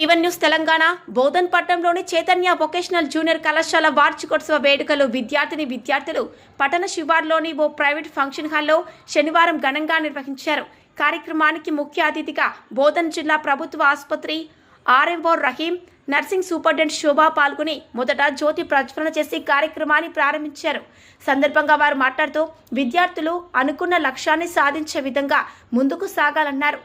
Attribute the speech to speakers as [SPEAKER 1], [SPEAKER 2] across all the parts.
[SPEAKER 1] Even news Telangana Bodhan పట్టణంలోని Chaitanya vocational junior కళాశాల వార్షికోత్సవ వేడుకలు విద్యార్థిని విద్యార్థులు పట్టణ శివార్లోని ఓ ప్రైవేట్ ఫంక్షన్ హాల్లో శనివారం ఘనంగా నిర్వహించారు. కార్యక్రమానికి ముఖ్య అతిథిగా బోధన్ జిల్లా ప్రభుత్వ ఆసుపత్రి RMO Rahim nursing superintendent Shobha పాల్గొని మొదట జ్యోతి ప్రజ్వలన చేసి కార్యక్రమాన్ని ప్రారంభించారు. సందర్భంగా వారు మాట్లాడుతూ విద్యార్థులు అనుకున్న లక్ష్యాన్ని సాధించే విధంగా ముందుకు సాగాలన్నారు.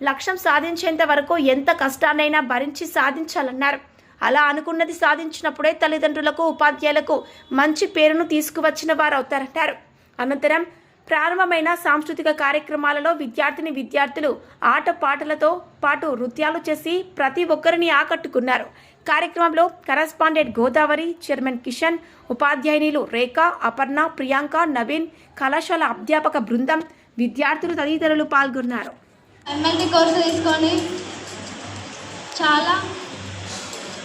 [SPEAKER 1] లక్ష్యం సాధించేంత వరకు ఎంత కష్టాన్నైనా భరించి సాధించాలన్నారు. అలా అనుకున్నది సాధించినప్పుడే తల్లిదండ్రులకు ఉపాధ్యాయులకు మంచి పేరును తీసుకువచ్చిన వారు అవుతారంటారు. అనంతరం ప్రారంభమైన సాంస్కృతిక కార్యక్రమాలలో విద్యార్థిని విద్యార్థులు ఆట పాటలతో పాటు నృత్యాలు చేసి ప్రతి ఒక్కరిని ఆకట్టుకున్నారు. కార్యక్రమంలో కరస్పాండెంట్ గోదావరి చైర్మన్ కిషన్ ఉపాధ్యాయునిలు రేఖ అపర్ణ ప్రియాంక నవీన్ కళాశాల అధ్యాపక బృందం విద్యార్థులు తదితరులు పాల్గొన్నారు.
[SPEAKER 2] ఎమ్మెల్సీ కోర్సు తీసుకొని చాలా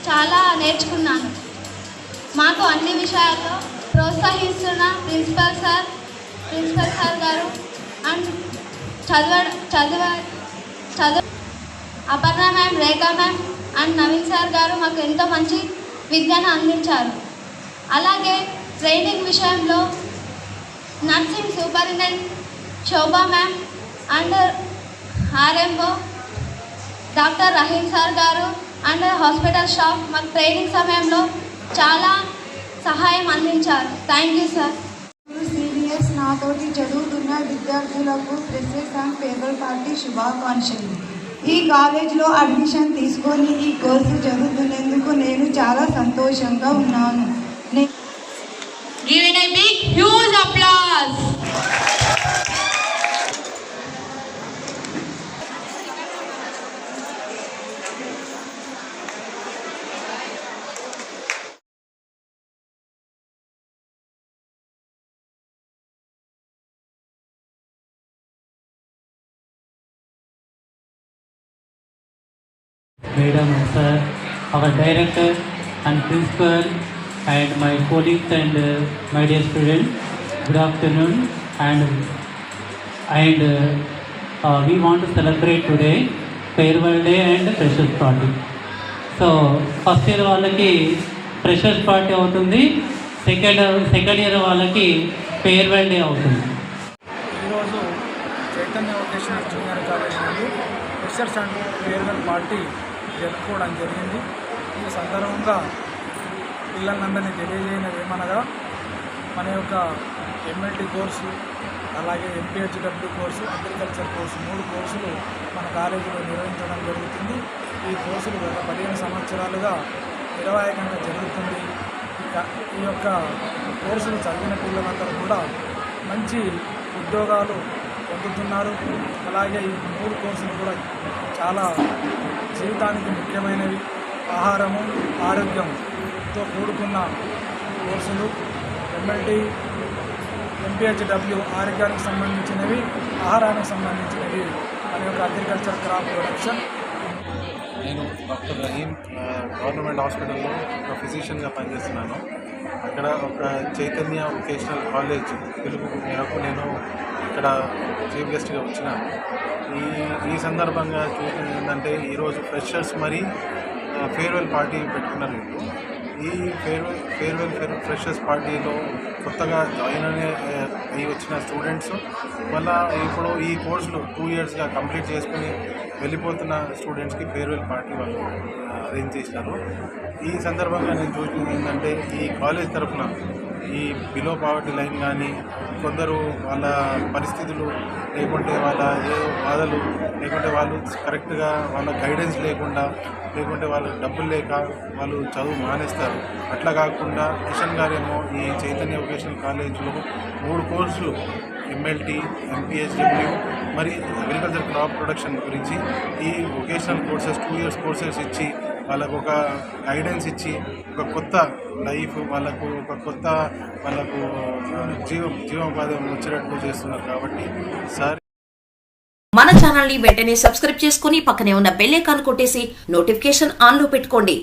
[SPEAKER 2] చాలా నేర్చుకున్నాను. మాకు అన్ని విషయాల్లో ప్రోత్సహిస్తున్న ప్రిన్సిపల్ సార్ ప్రిన్సిపల్ సార్ గారు అండ్ చదవ చదివ చదువు Aparna ma'am Rekha ma'am and Naveen sir గారు మాకు ఎంతో మంచి విద్యను అందించారు. అలాగే ట్రైనింగ్ విషయంలో nursing superintendent Shobha ma'am and RMO doctor Rahim sir గారు అండ్ హాస్పిటల్ స్టాఫ్ మాకు ట్రైనింగ్ సమయంలో చాలా సహాయం అందించారు. థ్యాంక్ యూ సార్
[SPEAKER 3] సీనియర్స్ నాతోటి చదువుతున్న విద్యార్థులకు ఫ్రెషర్స్ అండ్ పేపర్ పార్టీ శుభాకాంక్షలు. ఈ కాలేజ్లో అడ్మిషన్ తీసుకొని ఈ కోర్సు చదువుతున్నందుకు నేను చాలా సంతోషంగా ఉన్నాను.
[SPEAKER 4] గైడమ్ sir our director and principal and my colleagues and my dear student good afternoon and and we want celebrate today farewell day and freshers party so first year వాళ్ళకి ఫ్రెషర్స్ పార్టీ అవుతుంది. Second second year వాళ్ళకి farewell day అవుతుంది.
[SPEAKER 5] ఈరోజు Chaitanya vocational junior college నుండి freshers and farewell party జరుపుకోవడం జరిగింది. ఈ సందర్భంగా పిల్లలందరినీ తెలియజేయడం ఏమనగా మన యొక్క ఎంఎల్టీ కోర్సు అలాగే ఎంపీహెచ్డబ్ల్యూ కోర్సు అగ్రికల్చర్ కోర్సు మూడు కోర్సులు మన కాలేజీలో నిర్వహించడం జరుగుతుంది. ఈ కోర్సులు గత పదిహేను సంవత్సరాలుగా నిరవాయకంగా జరుగుతుంది. ఈ యొక్క కోర్సులు చదివిన పిల్లలందరూ కూడా మంచి ఉద్యోగాలు పొందుతున్నారు. అలాగే ఈ మూడు కోర్సులు కూడా చాలా జీవితానికి ముఖ్యమైనవి. ఆహారము ఆరోగ్యంతో కూడుకున్న కోర్సులు. ఎంఎల్టీ ఎంపీహెచ్డబ్ల్యూ ఆరోగ్యానికి సంబంధించినవి ఆహారానికి సంబంధించినవి అనే యొక్క అగ్రికల్చర్ క్రాప్ ప్రొడక్షన్.
[SPEAKER 6] నేను డాక్టర్ రహీం గవర్నమెంట్ హాస్పిటల్లో ఒక ఫిజిషియన్గా పనిచేస్తున్నాను. అక్కడ ఒక చైతన్య వొకేషనల్ కాలేజ్ తెలుగు మేరకు నేను ఇక్కడ చీఫ్ గెస్ట్గా వచ్చిన ఈ ఈ సందర్భంగా చూసింది ఏంటంటే ఈరోజు ఫ్రెషర్స్ మరి ఫేర్వెల్ పార్టీ పెట్టుకున్నారు. ఈ ఫేర్వెల్ ఫేర్వెల్ ఫేర్ ఫ్రెషర్స్ పార్టీలో కొత్తగా జాయిన్ అయ్యి వచ్చిన స్టూడెంట్స్ మళ్ళా ఇప్పుడు ఈ కోర్సులు టూ ఇయర్స్గా కంప్లీట్ చేసుకుని వెళ్ళిపోతున్న స్టూడెంట్స్కి ఫేర్వెల్ పార్టీ వాళ్ళు అరేంజ్ చేసినారు. ఈ సందర్భంగా నేను చూసింది ఏంటంటే ఈ కాలేజ్ తరఫున ఈ బిలో పావర్టీ లైన్ కానీ కొందరు వాళ్ళ పరిస్థితులు లేకుంటే వాళ్ళ ఏ బాధలు లేకుంటే వాళ్ళు కరెక్ట్గా వాళ్ళ గైడెన్స్ లేకుండా లేకుంటే వాళ్ళకి డబ్బులు లేక వాళ్ళు చదువు మానేస్తారు. అట్లా కాకుండా కిషన్ గారేమో ఈ చైతన్య వొకేషనల్ కాలేజీలో మూడు కోర్సులు ఎంఎల్టీ ఎంపీహెచ్డబ్ల్యూ మరి అగ్రికల్చర్ క్రాప్ ప్రొడక్షన్ గురించి ఈ vocational courses two years courses ఇచ్చి వాళ్ళకు ఒక గైడెన్స్ ఇచ్చి ఒక కొత్త లైఫ్ వాళ్ళకు ఒక కొత్త వాళ్ళకు జీవ జీవోపాధి వచ్చేటట్టు చేస్తున్నారు కాబట్టి సార్.
[SPEAKER 7] మన ఛానల్ని వెంటనే సబ్స్క్రైబ్ చేసుకుని పక్కనే ఉన్న బెల్ ఐకాన్ కొట్టేసి నోటిఫికేషన్ ఆన్లో పెట్టుకోండి.